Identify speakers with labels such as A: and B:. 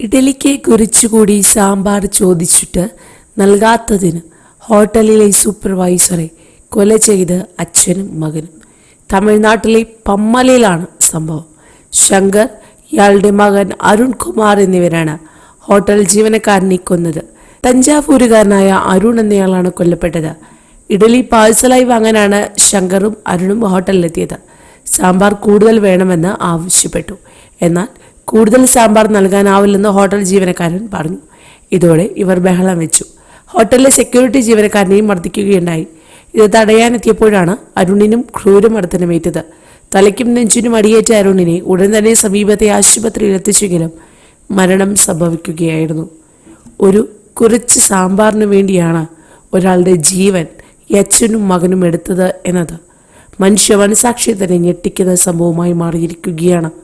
A: ഇഡലിക്ക് കുറിച്ചുകൂടി സാമ്പാർ ചോദിച്ചിട്ട് നൽകാത്തതിന് ഹോട്ടലിലെ സൂപ്പർവൈസറെ കൊല ചെയ്ത് അച്ഛനും മകനും. തമിഴ്നാട്ടിലെ പമ്മലയിലാണ് സംഭവം. ശങ്കർ ഇയാളുടെ മകൻ അരുൺകുമാർ എന്നിവരാണ് ഹോട്ടൽ ജീവനക്കാരനെ കൊന്നത്. തഞ്ചാവൂരുകാരനായ അരുൺ എന്നയാളാണ് കൊല്ലപ്പെട്ടത്. ഇഡലി പാഴ്സലായി വാങ്ങാനാണ് ശങ്കറും അരുണും ഹോട്ടലിലെത്തിയത്. സാമ്പാർ കൂടുതൽ വേണമെന്ന് ആവശ്യപ്പെട്ടു. എന്നാൽ കൂടുതൽ സാമ്പാർ നൽകാനാവില്ലെന്ന് ഹോട്ടൽ ജീവനക്കാരൻ പറഞ്ഞു. ഇതോടെ ഇവർ ബഹളം വെച്ചു. ഹോട്ടലിലെ സെക്യൂരിറ്റി ജീവനക്കാരനെയും മർദ്ദിക്കുകയുണ്ടായി. ഇത് തടയാനെത്തിയപ്പോഴാണ് അരുണിനും ക്രൂരമർദ്ദനമേറ്റത് തലയ്ക്കും നെഞ്ചിനും അടിയേറ്റ അരുണിനെ ഉടൻ തന്നെ സമീപത്തെ ആശുപത്രിയിൽ എത്തിച്ചെങ്കിലും മരണം സംഭവിക്കുകയായിരുന്നു. ഒരു കുറച്ച് സാമ്പാറിനു വേണ്ടിയാണ് ഒരാളുടെ ജീവൻ യച്ഛനും മകനും എടുത്തത് എന്നത്. മനുഷ്യ മനസാക്ഷിയെ തന്നെ ഞെട്ടിക്കുന്ന സംഭവമായി മാറിയിരിക്കുകയാണ്.